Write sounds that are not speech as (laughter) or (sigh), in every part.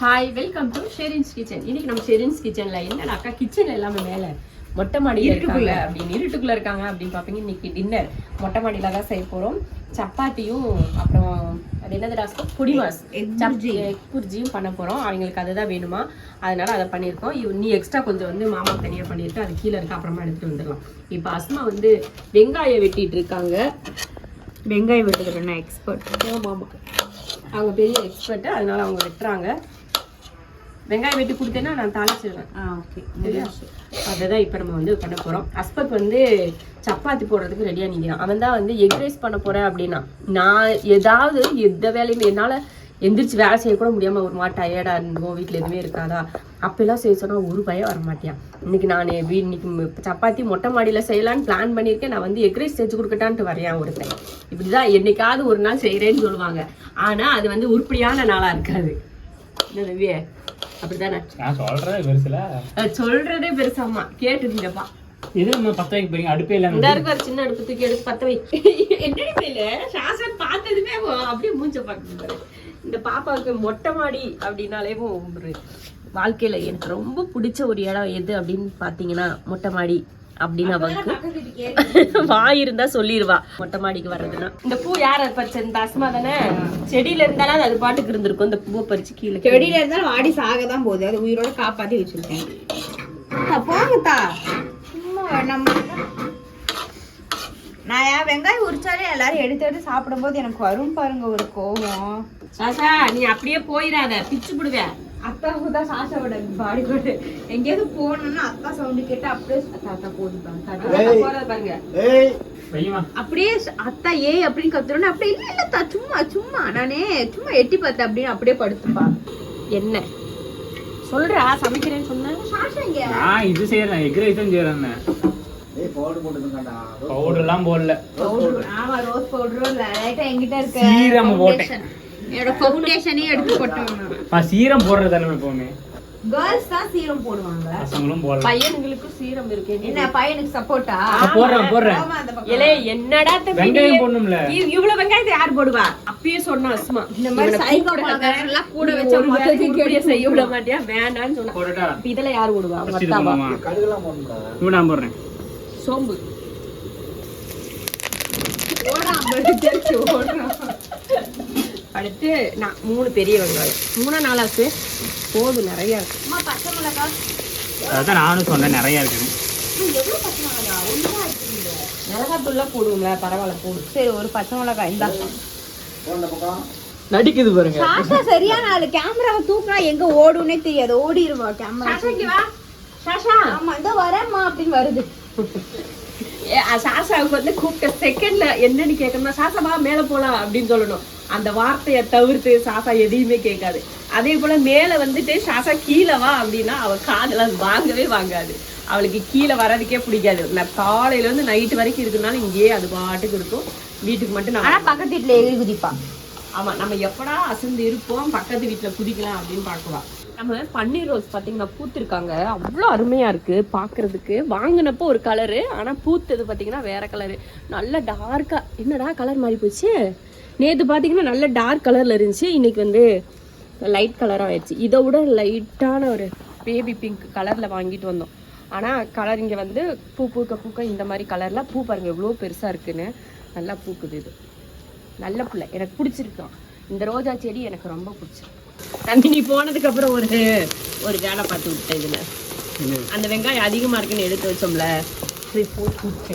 Hi welcome to Sherin's kitchen இன்னைக்கு நம்ம ஷெரின்ஸ் கிச்சன்ல என்னடாக்கா கிச்சன்ல எல்லாமே மேல மொட்டை மாடியில இருக்காங்க. அப்படின்னு இருட்டுக்குள்ள இருக்காங்க அப்படின்னு பாப்பீங்க. இன்னைக்கு டின்னர் மொட்டை மாடியில தான் செய்ய போறோம். சப்பாத்தியும் அப்புறம் அது என்னது ராஸ்கோ? குடிமாஸ் புரிஜியும் பண்ண போறோம். அவங்களுக்கு அதுதான் வேணுமா? அதனால அதை பண்ணியிருக்கோம். நீ எக்ஸ்ட்ரா கொஞ்சம் வந்து மாமா தனியா பண்ணிட்டு அது கீழே இருக்கு அப்புறமா எடுத்துட்டு வந்துடலாம். இப்போ அஸ்மா வந்து வெங்காயம் வெட்டிட்டு இருக்காங்க. வெங்காயம் வெட்டுக்கிறேன் நான் எக்ஸ்பர்ட் ஆமா ஆமா. அவங்க பெரிய எக்ஸ்பர்ட் அதனால அவங்க வெட்டுறாங்க. வெங்காயம் வெட்டி கொடுத்தேன்னா நான் தாளிச்சிடுவேன். ஆ ஓகே சரியா? அதுதான் இப்போ நம்ம வந்து பண்ண போகிறோம் அஸ்பத் வந்து சப்பாத்தி போடுறதுக்கு ரெடியாக நிற்கிறான் அவன் தான் வந்து எக் ரைஸ் பண்ண போகிறேன் அப்படின்னா. நான் ஏதாவது எந்த வேலையுமே என்னால் எந்திரிச்சு வேலை செய்யக்கூட முடியாமல் ஒரு மாதிரி டயர்டாக இருந்தோம். வீட்டில் எதுவுமே இருக்காதா? அப்பெல்லாம் செய்ய சொன்னால் ஒரு பயம் வர மாட்டியான் இன்னைக்கு நான் வீ இன்னைக்கு சப்பாத்தி மொட்டை மாடியில் செய்யலான்னு பிளான் பண்ணியிருக்கேன். நான் வந்து எக் ரைஸ் செஞ்சு கொடுக்கட்டான்ட்டு வரையான் ஒருத்தன். இப்படி தான் என்னைக்காவது ஒரு நாள் செய்கிறேன்னு சொல்லுவாங்க. ஆனால் அது வந்து உருப்படியான நாளாக இருக்காது. என்ன அப்படிதானே? நான் சொல்றதே பெருசுல. சொல்றதே பெருசாமா இது நம்ம பத்த வைக்க போறீங்க? அடுப்பே இல்லாம இந்த இருக்க ஒரு சின்ன அடுப்பு தூக்கி எடுத்து பத்த வை. என்னடி மேல சாசன் பார்த்ததுமே அப்படியே மூஞ்ச பாரு இந்த பாப்பாவுக்கு மொட்டை மாடி அப்படின்னாலே ஒரு வாழ்க்கையில எனக்கு ரொம்ப பிடிச்ச ஒரு இடம் எது அப்படின்னு பாத்தீங்கன்னா மொட்டை மாடி. அப்படின்னு அவங்களுக்கு (laughs) வாய் இருந்தா சொல்லிடுவா மொட்டை மாடிக்கு வர்றதுன்னா. இந்த பூ யார பறிச்ச? இந்த அஸ்மா தானே? செடியில இருந்தாலும் அது பாட்டுக்கு இருந்திருக்கும். இந்த பூவை பறிச்சு கீழே செடியில இருந்தாலும் வாடி சாக தான் போகுது. அது உயிரோட காப்பாத்தி வச்சிருக்கேன். போங்கத்தா சும்மா நம்ம நான் ஏன் வெங்காயம் உரிச்சாலே எல்லாரும் எடுத்து எடுத்து சாப்பிடும்போது எனக்கு வரும் பாருங்க ஒரு கோவம். சாசா நீ அப்படியே போயிடாத. பிச்சு விடுவேன் அத்தாவுக்கு தான் சாசாவோட பாடி கோடு எங்கேயாவது போகணும்னா அத்தா சவுண்டு கேட்டு அப்படியே தாத்தா போட்டுப்பாங்க. போறது பாருங்க. பையமா அப்படியே அத்தா ஏ அப்படின்னு கத்துறோன்னு அப்படியே இல்ல இல்லத்தா சும்மா சும்மா. நானே சும்மா எட்டி பார்த்தேன் அப்படின்னு அப்படியே படுத்துப்பா. என்ன? சொல்றா சமைக்கிறேன்னு சொன்ன? சாஷா இங்க நான் இது செய்யறேன் எக் ரைஸ் செய்யறேன் பவுடர் எல்லாம் போடல. ஆமா ரோஸ் பவுடரும் லைட்டா என்கிட்ட இருக்க சீரம் போட்டேன். என்னோட ஃபவுண்டேஷனே எடுத்து போட்டேன் நான் சீரம் போடுறது தானே எப்பவுமே கேர்ள்ஸ் தான் சீரம் போடுவாங்க. பசங்களும் போடல பையனுங்களுக்கும் சீரம் இருக்கு என்ன பையனுக்கு சப்போர்ட்டா போடுறேன் போடுறேன். இலே என்னடா தம்பி வெங்காயம்? போடணும்ல. இவ்- இவ்வளவு வெங்காயத்தை யார் போடுவா? அப்பயே சொன்னா அஸ்மா. இந்த மாதிரி இவனை சைக்கோ கூப்பிடாத. பழக்காரங்கெல்லாம் கூட வச்சா உருப்படியா கெடுத்து செய்ய விட மாட்டியா? வேண்டான்னு சொன்னா. இதுல யார் போடுவா? இது அத்தாவா பண்ணுமா இப்போ நான் போடுறேன். சோம்பு. அடுத்து நான் மூணு பெரிய வெங்காயம். மூணா நாலாச்சு போதும் நிறைய இருக்கு. அம்மா பச்சை மிளகா. அதான் நானும் சொன்னேன் நிறைய இருக்குது. மிளகாத்தூள்லாம் போடுவோம்ல பரவாயில்ல போடு. சரி ஒரு பச்சை மிளகா இந்தா. நடிக்குது பாருங்க. சாஷா சரியான ஆளு. கேமராவை தூக்குனா எங்க ஓடுனே தெரியாது. ஓடிடுவா கேமரா. சாஷா இங்க வா. சாஷா ஆமா இந்த வரேம்மா அப்படின்னு வருது. சாசாவுக்கு வந்து கூப்பிட்ட செகண்ட்ல என்னன்னு கேட்கணும்னா சாசா வா மேல போலாம் அப்படின்னு சொல்லணும். அந்த வார்த்தையை தவிர்த்து சாசா எதையுமே கேட்காது. அதே போல மேல வந்துட்டு சாசா கீழே வா அப்படின்னா அவ காதுல அது வாங்கவே வாங்காது. அவளுக்கு கீழே வர்றதுக்கே பிடிக்காது. நான் காலையில இருந்து நைட்டு வரைக்கும் இருக்கனால இங்கேயே அது பாட்டுக்கு இருக்கும். வீட்டுக்கு மட்டும் நான் பக்கத்து வீட்டுல எகிரி குதிப்பா. ஆமா நம்ம எப்படா அசந்து இருப்போம் பக்கத்து வீட்டுல குதிக்கலாம் அப்படின்னு பார்க்கலாம் நம்ம பன்னீர் ரோஸ் பாத்தீங்கன்னா பூத்திருக்காங்க. அவ்வளோ அருமையா இருக்கு பாக்குறதுக்கு. வாங்கினப்போ ஒரு கலரு ஆனா பூத்தது பாத்தீங்கன்னா வேற கலரு நல்ல டார்க்கா என்னடா கலர் மாறி போச்சு? நேத்து பாத்தீங்கன்னா நல்ல டார்க் கலர்ல இருந்துச்சு. இன்னைக்கு வந்து லைட் கலராக ஆயிடுச்சு. இதை விட லைட்டான ஒரு பேபி பிங்க் கலர்ல வாங்கிட்டு வந்தோம். ஆனா கலர் இங்க வந்து பூ பூக்க பூக்க இந்த மாதிரி கலர்ல பூ பாருங்க எவ்வளோ பெருசா இருக்குன்னு. நல்லா பூக்குது இது. நல்ல பிள்ளை. எனக்கு பிடிச்சிருக்கான். இந்த ரோஜா செடி எனக்கு ரொம்ப பிடிச்சிருக்கு. நந்தினி போனதுக்கு அப்புறம் ஒரு ஒரு வேலை பார்த்து விட்டேன் இதுல. அந்த வெங்காயம் அதிகமா இருக்குன்னு எடுத்து வச்சோம்ல. சரி, போட்டு.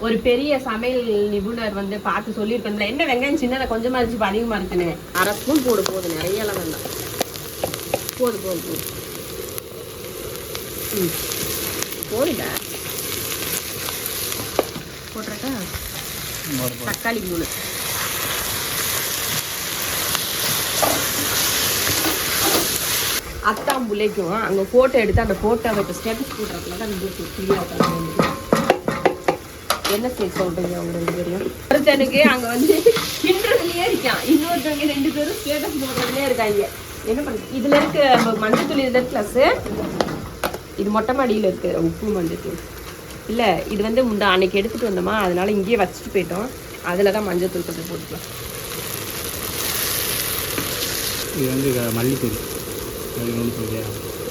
ஒரு பெரிய சமையல் நிபுணர் வந்து பார்த்து சொல்லியிருக்கேன்ல. என்ன வெங்காயம் சின்னதா கொஞ்சமா இருந்துச்சு இப்ப அதிகமா இருக்குன்னு. அரை ஸ்பூன் போடு போதும் நிறைய எல்லாம் வேண்டாம் போது போது போது. ம். போடுங்க. போட்டுறக்கா? தக்காளி மூணு அத்தான் பிள்ளைக்கும் அங்கே ஃபோட்டோ எடுத்து அந்த ஃபோட்டோவை இப்போ ஸ்டேட்டஸ் போடுறதுல தான் இந்த ஃப்ரீயாக என்ன சேர்த்து சொல்றீங்க அவங்க ரெண்டு பேரையும் ஒருத்தனுக்கு அங்கே வந்து கிண்டுறதுலயே இருக்கான். இன்னொருத்தவங்க ரெண்டு பேரும் ஸ்டேட்டஸ் போடுறதுலயே இருக்காங்க. என்ன பண்ணுறது இதில் இருக்க மஞ்சள் தூள் இதில் ப்ளஸ்ஸு இது மொட்டை மாடியில் இருக்கு. உப்பு மஞ்சள் தூள். இல்லை இது வந்து முந்த அன்னைக்கு எடுத்துகிட்டு வந்தோமா. அதனால இங்கேயே வச்சுட்டு போயிட்டோம். அதில் தான் மஞ்சள் தூள் கொஞ்சம் போட்டுக்கலாம். இது வந்து மல்லித்தூள்.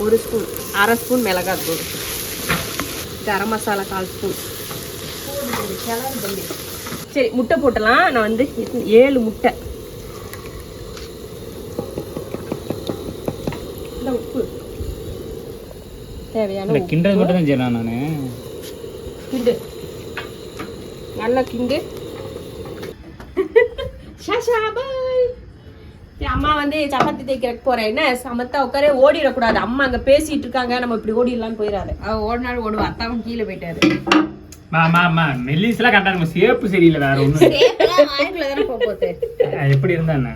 ஒரு ஸ்பூன் அரை ஸ்பூன் மிளகாய் தூள் கரம் மசாலா கால் ஸ்பூன் சரி முட்டை போட்டலாம். நான் வந்து ஏழு முட்டை. உப்பு. தேவையான இல்லை உப்பு. கிண்டது மட்டும் தான் செய்யலாம் நான். கிண்டு. நல்லா கிண்டு. (laughs) ஷாஷா பாய். சரி, அம்மா வந்து சப்பாத்தி தேய்க்கிறதுக்கு போறேன். என்ன? சமத்தா உட்காரே ஓடிடக்கூடாது. அம்மா அங்க பேசிட்டு இருக்காங்க. நம்ம இப்படி ஓடிடலாம்னு போயிடாது அவ ஓடினாலும் ஓடுவா. அத்தாவும் கீழே போயிட்டாரு. மா மா மா மெல்லிஸ்லாம் கரெக்டாக இருக்கும். சேப்பு சரியில்லை வேற ஒன்றும் சேப்பெல்லாம் வாய்க்குள்ள தானே போக போகுது. எப்படி இருந்தா என்ன?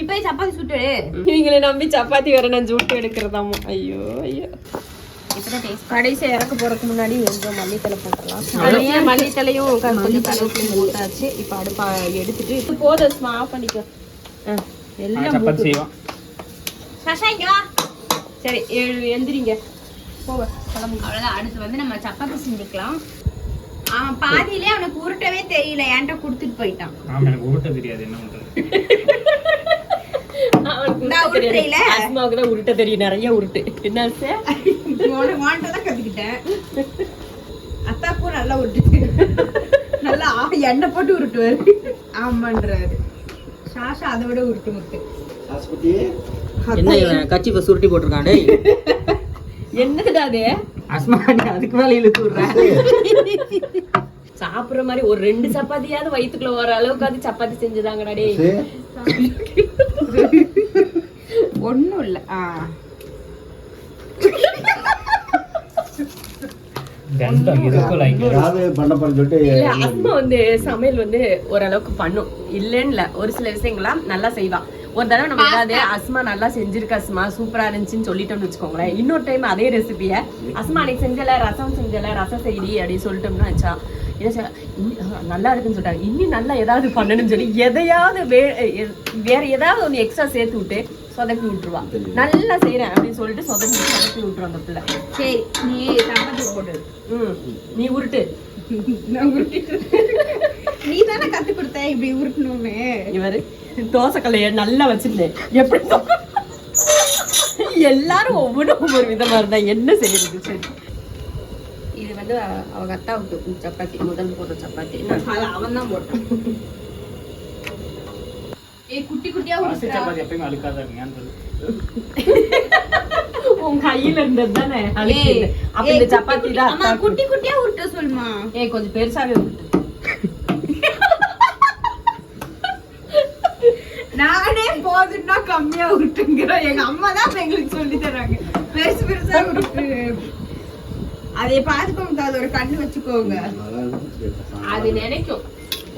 இப்போ சப்பாத்தி சுட்டு. இவங்களை நம்பி சப்பாத்தி வேற நான் ஜூட்டு எடுக்கிறதாமோ? ஐயோ ஐயோ. இப்பதான் டேஸ்ட் கடைசி இறக்க போறதுக்கு முன்னாடி கொஞ்சம் மல்லித்தலை போட்டுடலாம். மல்லித்தலையும் கொஞ்சம் கருவேப்பிலையும் போட்டாச்சு. இப்போ அடுப்பா எடுத்துட்டு இது போதும் ஆஃப் பண்ணிக்கோ. எல்லாம் சரி ஏழு எந்திரிங்க போக கிளம்புங்க அவ்வளவுதான். அடுத்து வந்து நம்ம சப்பாத்தி செஞ்சுக்கலாம். அவன் பாதியிலே அவனுக்கு உருட்டவே தெரியல. என்கிட்ட கொடுத்துட்டு போயிட்டான். ஆமாம் எனக்கு உருட்ட தெரியாது. என்ன அவனுக்கு இந்தா உருட்ட தான் தெரியும். நிறைய உருட்டு. என்ன தான் கத்துக்கிட்டேன். அத்தாக்கும் நல்லா உருட்டு நல்லா எண்ணெய் போட்டு உருட்டுவாரு. ஆமான்றாரு. சாஷா அதை விட உருட்டு முத்து. கட்சி சுருட்டி போட்டிருக்கான் டேய் என்னடா அது? அஸ்மா நீ அதுக்கு மேல இழுத்து விடுறேன் சாப்பிடுற மாதிரி ஒரு ரெண்டு சப்பாத்தியாவது வயித்துக்குள்ள வர அளவுக்கு அது சப்பாத்தி செஞ்சுதாங்கடா டேய். ஒண்ணும் இல்ல. அஸ்மா வந்து சமையல் வந்து ஓரளவுக்கு பண்ணும். இல்லைன்னு இல்ல ஒரு சில விஷயங்கள்லாம் நல்லா செய்வா. ஒரு தடவை நம்ம ஏதாவது அஸ்மா நல்லா செஞ்சிருக்க அஸ்மா. சூப்பரா இருந்துச்சுன்னு சொல்லிட்டோம்னு வச்சுக்கோங்களேன். இன்னொரு டைம் அதே ரெசிபிய அஸ்மா அன்னைக்கு செஞ்சல ரசம் செஞ்சல ரசம் செய்டி அப்படின்னு சொல்லிட்டோம்னா வச்சா என்ன நல்லா இருக்குன்னு சொல்லிட்டாங்க. இன்னும் நல்லா ஏதாவது பண்ணணும்னு சொல்லி எதையாவது வே- வேற ஏதாவது ஒன்று எக்ஸ்ட்ரா சேர்த்து விட்டு சொதப்பி விட்டுருவா. நல்லா செய்றேன் அப்படின்னு சொல்லிட்டு சொதப்பி சொதப்பி விட்டுரும் அந்த பிள்ளை. சரி நீ சப்பாத்தி போடு. ம் நீ உருட்டு. நான் உருட்டிட்டு நீ தானே கத்து கொடுத்த இப்படி உருட்டணும்னு? இவரு? தோசைக்கல்லைய நல்லா வச்சிருந்தேன் எப்படி எல்லாரும் ஒவ்வொன்றும் ஒவ்வொரு விதமா இருந்தா என்ன செய்யறது? சரி. இது வந்து அவங்க அத்தாவுக்கு சப்பாத்தி முதல் போடுற சப்பாத்தி. அவன் தான் போட்டான். ஏய் குட்டி குட்டியா உருட்டுறா சப்பாத்தி எப்பயுமே சொல்லு. உன் கையில இருந்தது தானே அப்ப இந்த குட்டி சப்பாத்தி தான். குட்டி குட்டியா உருட்ட சொல்லுமா? ஏய் கொஞ்சம் பெருசாவே உருட்டு. போதுன்னா கம்மியா உருட்டுங்கிறோம் எங்க அம்மா தான் எங்களுக்கு சொல்லி தராங்க. பெருசு பெருசா உருட்டு அதை பார்த்துக்கோங்க அதோட கண்ணு வச்சுக்கோங்க. அது நினைக்கும்.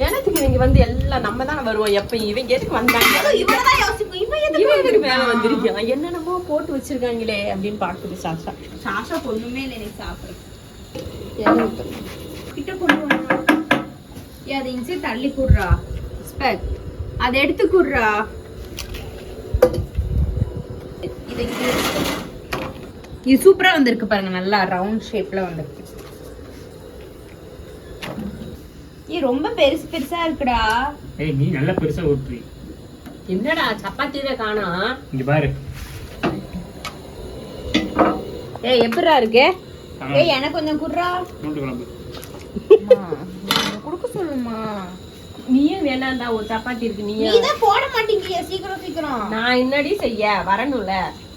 எனக்கு இவங்க வந்து எல்லாம் நம்ம தானே வருவோம். எப்ப இவங்க எதுக்கு வந்தாங்க? இவனதான் யோசிக்கும் இவன் எதுக்கு மேல வந்திருக்கான்? என்னென்னமோ போட்டு வச்சிருக்காங்களே அப்படின்னு பாக்குது சாஷா. சாஷா பொண்ணுமே இல்லை எனக்கு சாப்பிடுறேன்? கிட்ட கொண்டு வரணும் ஏ அதை இன்சே தள்ளி குடுறா. ஸ்பெக். அதை எடுத்து குடுறா. இருக்கு. இது சூப்பரா வந்திருக்கு பாருங்க நல்லா ரவுண்ட் ஷேப்ல வந்திருக்கு. ஏ ரொம்ப பெருசு பெருசா இருக்குடா. ஏய் நீ நல்லா பெருசா ஊற்றுவி என்னடா சப்பாத்தியில காணோம் இங்க பாரு. ஏய் எப்படிடா இருக்கு. ஏய் எனக்கு கொஞ்சம் குடுறா. மூட்டு குழம்பு. கொடுக்க சொல்லுமா நீயே வேணாம்டா ஒரு சப்பாத்தி இருக்கு நீ நீயே தான் போட மாட்டீங்க சீக்கிரம் சீக்கிரம். நான் என்னடி செய்ய? வரணும்ல.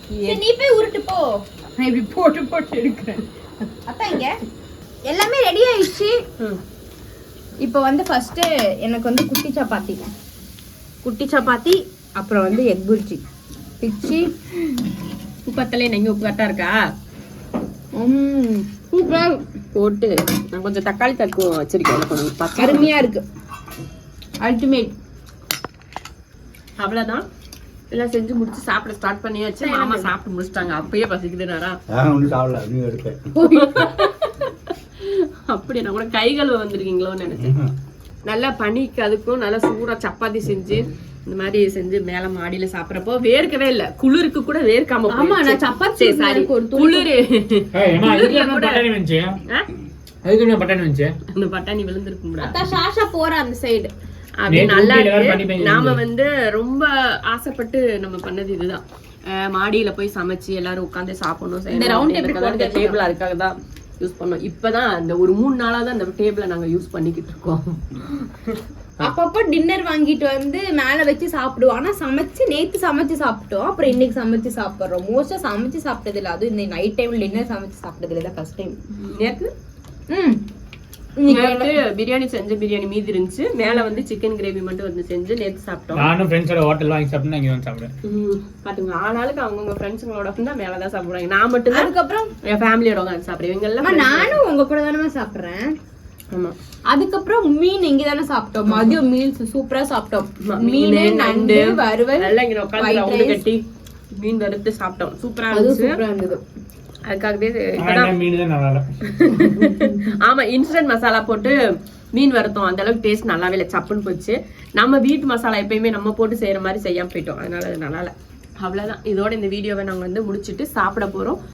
நீ போய் உருட்டு போ. நான் இப்படி போட்டு போட்டு எடுக்கிறேன். அத்தா இங்க. எல்லாமே ரெடி ஆயிடுச்சு. இப்போ வந்து ஃபர்ஸ்ட் எனக்கு வந்து குட்டி சப்பாத்தி. குட்டி சப்பாத்தி அப்புறம் வந்து எக் புர்ஜி பிச்சு. உப்பத்தலே நீங்க உப்பு கரெக்டா இருக்கா? ம். சூப்பர் போட்டு நான் கொஞ்சம் தக்காளி தக்கும் வச்சிருக்கேன் கொஞ்சம் பச்சை. அருமையா இருக்கு. அல்டிமேட் அவ்வளவுதான். எல்லாம் செஞ்சு முடிச்சு சாப்பிட ஸ்டார்ட் பண்ணியாச்சு. மாமா சாப்பிட்டு முடிச்சிட்டாங்க. அப்பயே பசிக்குதுனாரா ஒன்றும் சாப்பிடல நீ எடுப்பேன். அப்படி நான் கூட கை கழுவ வந்திருக்கீங்களோன்னு நினைச்சேன். நல்லா பனிக்கு அதுக்கும் நல்லா சூடா சப்பாத்தி செஞ்சு இந்த மாதிரி செஞ்சு மேல மாடியில சாப்பிடறப்போ வேர்க்கவே இல்ல. குளிருக்கு கூட வேர்க்காம ஆமா. நான் சப்பாத்தி சரி, குளிரு. பட்டாணி பட்டாணி அத்தா சாஷா போற அந்த சைடு நல்லா இருக்கு. நாம வந்து ரொம்ப ஆசைப்பட்டு நம்ம பண்ணது இதுதான். மாடியில போய் சமைச்சு எல்லாரும் உட்காந்து சாப்பிடணும் இந்த போட்டு டேபிள் அதுக்காக தான் யூஸ் பண்ணோம். இப்பதான் இந்த ஒரு மூணு நாளா தான் இந்த டேபிளை நாங்க யூஸ் பண்ணிக்கிட்டு இருக்கோம். அப்பப்போ டின்னர் வாங்கிட்டு வந்து மேல வச்சு சாப்பிடுவோம். ஆனா சமைச்சு நேத்து சமைச்சு சாப்பிட்டோம். அப்புறம் இன்னைக்கு சமைச்சு சாப்பிடுறோம். மோஸ்டா சமைச்சு சாப்பிட்டது இல்ல அதுவும் இந்த நைட் டைம்ல டின்னர் சமைச்சு சாப்பிட்டது இல்ல ஃபர்ஸ்ட் டைம் நேத்து? ம். நேத்து பிரியாணி செஞ்ச பிரியாணி மீதி இருந்துச்சு. மேல வந்து சிக்கன் கிரேவி மட்டும் வந்து செஞ்சு நேத்து சாப்பிட்டோம். நானும் ஃப்ரெண்ட்ஸோட ஹோட்டல் வாங்கி சாப்பிட்டு இங்கே வந்து சாப்பிடுவேன் பாத்துங்க. ஆளாளுக்கு அவங்கவுங்க ஃப்ரெண்ட்ஸுங்களோட தான் மேல தான் சாப்பிடுவாங்க. நான் மட்டும் தான் அதுக்கப்புறம்? என் ஃபேமிலியோட உட்காந்து சாப்பிடுவேன். இவங்க எல்லாம் நானும் உங்க கூட தானே சாப்பிடுறேன். ஆமா. அதுக்கப்புறம் மீன் இங்க தானே சாப்பிட்டோம். மதியம் மீல்ஸ் சூப்பரா சாப்பிட்டோம். மீன் நண்டு வறுவல் நல்லா இங்க உட்காந்து. கட்டி மீன் வறுத்து சாப்பிட்டோம். சூப்பரா இருந்துச்சு. சூப்பரா இருந்தது. அதுக்காகவே (laughs) ஆமா இன்ஸ்டன்ட் மசாலா போட்டு மீன் வறுத்தோம். அந்த அளவுக்கு டேஸ்ட் நல்லாவே இல்லை. சப்புன்னு போச்சு. நம்ம வீட்டு மசாலா எப்பயுமே நம்ம போட்டு செய்யற மாதிரி செய்யாம போயிட்டோம். அதனால அது நல்லா இல்லை அவ்வளவுதான். இதோட இந்த வீடியோவை நாங்க வந்து முடிச்சிட்டு சாப்பிட போறோம்.